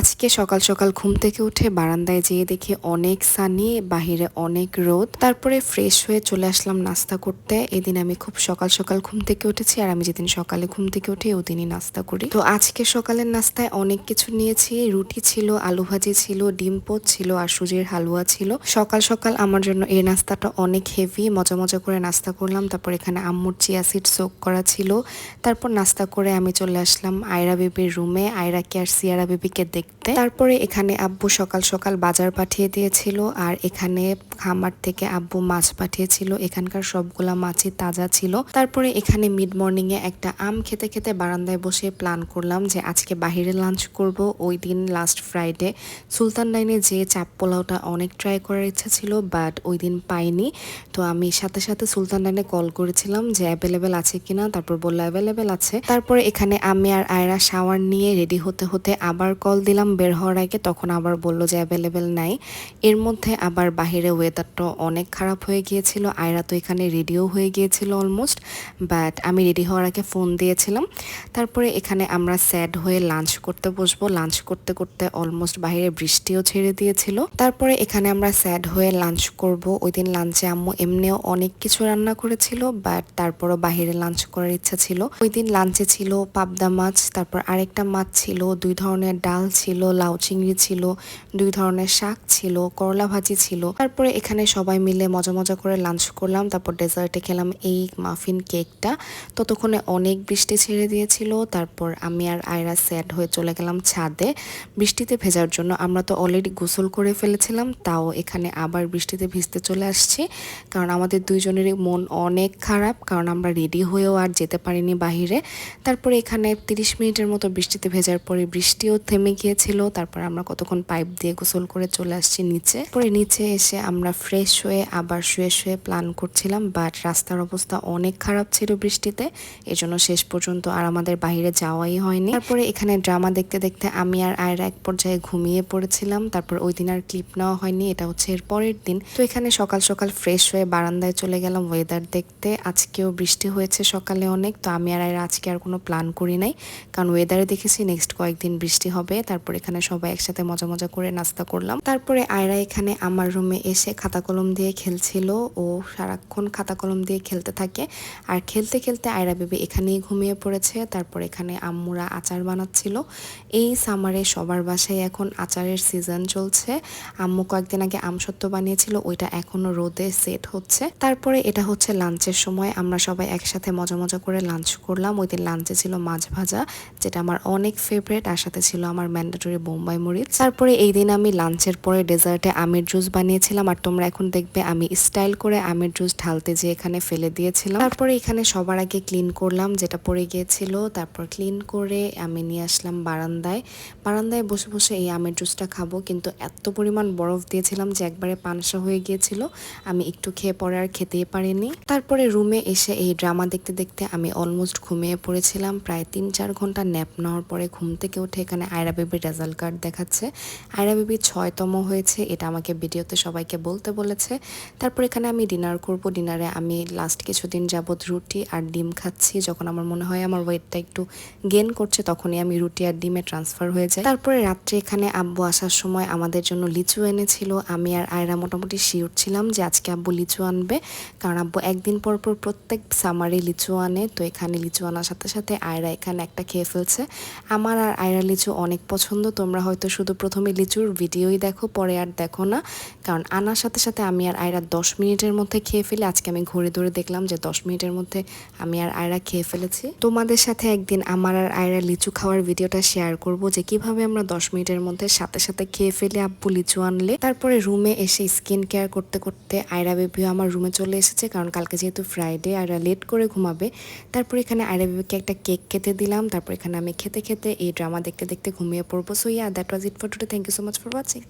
আজকে সকাল সকাল ঘুম থেকে উঠে বারান্দায় যেয়ে দেখি অনেক সানি, বাহিরে অনেক রোদ। তারপরে ফ্রেশ হয়ে চলে আসলাম নাস্তা করতে। এদিন আমি খুব সকাল সকাল ঘুম থেকে উঠেছি আর আমি যেদিন সকালে ঘুম থেকে উঠি ওদিনই নাস্তা করি। তো আজকে সকালের নাস্তায় অনেক কিছু নিয়েছি। রুটি ছিল, আলু ভাজি ছিল, ডিম পোচ ছিল আর সুজির হালুয়া ছিল। সকাল সকাল আমার জন্য এই নাস্তাটা অনেক হেভি মজা মজা করে নাস্তা করলাম। তারপর এখানে আম্মুর চিয়া সিড সোক করা ছিল। তারপর নাস্তা করে আমি চলে আসলাম আয়রা বেবির রুমে আয়রাকে আর সিয়ারা বেবিকে দেখতে। তারপরে এখানে আব্বু সকাল সকাল বাজার পাঠিয়ে দিয়েছিল, আর এখানে খামার থেকে আব্বু মাছ পাঠিয়েছিল। এখানকার সবগুলা মাছই তাজা ছিল। তারপরে এখানে মিড মর্নিং এ একটা আম খেতে খেতে বারান্দায় বসে প্ল্যান করলাম যে আজকে বাহিরে লাঞ্চ করব। ওই দিন লাস্ট ফ্রাইডে সুলতান লাইনে যে চাপ পোলাওটা অনেক ট্রাই করার ইচ্ছা ছিল বাট ওই দিন পাইনি। তো আমি সাথে সাথে সুলতান লাইনে কল করেছিলাম যে অ্যাভেলেবেল আছে কিনা, তারপর বলল অ্যাভেলেবেল আছে। তারপরে এখানে আমি আর আয়রা শাওয়ার নিয়ে রেডি হতে হতে আবার কল দিলাম। বের হওয়ার আগে তখন আবার বলল যে অ্যাভেলেবেল নাই। এর মধ্যে আবার বাহিরে ওয়েদারটা অনেক খারাপ হয়ে গিয়েছিল। আয়রা তো এখানে রেডিও হয়ে গিয়েছিল অলমোস্ট বাট আমি রেডি হওয়ার আগে ফোন দিয়েছিলাম। তারপরে এখানে আমরা স্যাড হয়ে লাঞ্চ করতে বসবো। লাঞ্চ করতে করতে অলমোস্ট বাইরে বৃষ্টিও ছেড়ে দিয়েছিল। তারপরে এখানে আমরা স্যাড হয়ে লাঞ্চ করব। ওই দিন লাঞ্চে আম্মু এমনিও অনেক কিছু রান্না করেছিল বাট তারপরও বাহিরে লাঞ্চ করার ইচ্ছা ছিল। ওই দিন লাঞ্চে ছিল পাবদা মাছ, তারপর আরেকটা মাছ ছিল, দুই ধরনের ডাল ছিল, লাউ চিংড়ি ছিল, দুই ধরনের শাক ছিল, করলা ভাজি ছিল। তারপরে এখানে সবাই মিলে মজা মজা করে লাঞ্চ করলাম, তারপর ডেজার্টে খেলাম এই মাফিন কেকটা ততক্ষণে অনেক বৃষ্টি ছেড়ে দিয়েছিল, তারপর আমি আর আয়রা স্যাড হয়ে চলে গেলাম ছাদে। বৃষ্টিতে ভেজার জন্য আমরা তো অলরেডি গোসল করে ফেলেছিলাম, তাও এখানে আবার বৃষ্টিতে ভিজতে চলে আসছি। কারণ আমাদের দুইজনেরই মন অনেক খারাপ, কারণ আমরা রেডি হয়েও আর যেতে পারিনি বাহিরে। তারপরে এখানে তিরিশ মিনিটের মতো বৃষ্টিতে ভেজার পরে বৃষ্টিও থেমে গিয়েছিল, তারপর আমরা কতক্ষণ পাইপ দিয়ে গোসল করে চলে আসছি নিচে। পরে নিচে এসে আমরা ফ্রেশ হয়ে আবার শুয়ে শুয়ে প্ল্যান করছিলাম বাট রাস্তার অবস্থা অনেক খারাপ ছিল বৃষ্টিতে, এজন্য শেষ পর্যন্ত আর আমাদের বাইরে যাওয়াই হয়নি। তারপরে এখানে ড্রামা দেখতে দেখতে আমি আর আয়রা এক পর্যায়ে ঘুমিয়ে পড়েছিলাম, তারপর ওই দিন আর ক্লিপ নেওয়া হয়নি, এটা হচ্ছে এর পরের দিন। তো এখানে সকাল সকাল ফ্রেশ হয়ে বারান্দায় চলে গেলাম ওয়েদার দেখতে, আজকেও বৃষ্টি হয়েছে সকালে অনেক, তো আমি আর আয়রা আজকে আর কোনো প্ল্যান করি নাই, কারণ ওয়েদারে দেখেছি নেক্সট কয়েকদিন বৃষ্টি হবে তারপর এখানে সবাই একসাথে মজা মজা করে নাস্তা করলাম। তারপরে আয়রা এখানে আমার রুমে এসে খাতা কলম দিয়ে খেলছিল। ও সারাক্ষণ খাতা কলম দিয়ে খেলতে থাকে। আর খেলতে খেলতে আয়রা বেবি এখানেই ঘুমিয়ে পড়েছে। তারপর এখানে আম্মুরা আচার বানাচ্ছিল। এই সামারে সবার বাসায় এখন আচারের সিজন চলছে। আম্মু কয়েকদিন আগে আমসত্ত্ব বানিয়েছিল। ওইটা এখনও রোদে সেট হচ্ছে। তারপরে এটা হচ্ছে লাঞ্চের সময়। আমরা সবাই একসাথে মজা মজা করে লাঞ্চ করলাম। ওই দিন লাঞ্চে ছিল মাছ ভাজা, যেটা আমার অনেক ফেভারেট আর সাথে ছিল আমার ম্যান্ডেটরি বোম্বাই মরিচ। তারপরে এই দিন আমি লাঞ্চের পরে ডেজার্টে আমের জুস বানিয়েছিলাম, আর তোমরা এখন দেখবে আমি স্টাইল করে আমের জুস ঢালতে যে এখানে ফেলে দিয়েছিলাম। তারপরে এখানে সবার আগে ক্লিন করলাম, যেটা পড়ে গিয়েছিল। তারপর ক্লিন করে আমি নিয়ে আসলাম বারান্দায়। বারান্দায় বসে বসে এই আমের জুসটা খাব, কিন্তু এত পরিমাণ বরফ দিয়েছিলাম যে একবারে পানসা হয়ে গিয়েছিল। আমি একটু খেয়ে পরে আর খেতেই পারিনি। তারপরে রুমে এসে এই ড্রামা দেখতে দেখতে আমি অলমোস্ট ঘুমিয়ে পড়েছিলাম। প্রায় তিন চার ঘণ্টা ন্যাপ নেওয়ার পরে ঘুম থেকে উঠে এখানে আয়রা বেবির রেজাল্ট কার্ড দেখাচ্ছে। আয়রা বেবি ছয়তম হয়েছে, এটা আমাকে ভিডিওতে সবাইকে বলতে বলেছে। তারপর এখানে আমি ডিনার করব, ডিনারে আমি লাস্ট কিছুদিন যাবৎ রুটি আর ডিম খাচ্ছি। যখন আমার মনে হয় আমার ওয়েটটা একটু গেন করছে, তখনই আমি রুটি আর ডিমে ট্রান্সফার হয়ে যায় তারপরে রাত্রে এখানে আব্বু আসার সময় আমাদের জন্য লিচু এনেছিল। আমি আর আয়রা মোটামুটি শিওর ছিলাম যে আজকে আব্বু লিচু আনবে। কারণ আব্বু একদিন পর পর প্রত্যেক সামারে লিচু আনে, তো এখানে লিচু আনার সাথে সাথে আয়রা এখানে একটা খেয়ে ফেলছে। আমার আর আয়রা লিচু অনেক পছন্দ তোমরা হয়তো শুধু প্রথমে লিচুর ভিডিওই দেখো, পরে আর দেখো না। কারণ আনার সাথে সাথে আমি আর আয়রা দশ মিনিটের মধ্যে খেয়ে ফেলি, আজকে আমি ঘুরে ধরে দেখলাম যে দশ মিনিটের মধ্যে আমি আর আয়রা খেয়ে ফেলেছি। তোমাদের সাথে একদিন আমার আর আয়রা লিচু খাওয়ার ভিডিওটা শেয়ার করব, যে কীভাবে আমরা দশ মিনিটের মধ্যে সাথে সাথে খেয়ে ফেলে আব্বু লিচু আনলে। তারপরে রুমে এসে স্কিন কেয়ার করতে করতে আয়রা বেবিও আমার রুমে চলে এসেছে, কারণ কালকে যেহেতু ফ্রাইডে আয়রা লেট করে ঘুমাবে। তারপর এখানে আয়রা বেবিকে একটা কেক খেতে দিলাম, তারপর এখানে আমি খেতে খেতে এই ড্রামা দেখতে দেখতে ঘুমিয়ে পড়ব। So yeah that was it for today thank you so much for watching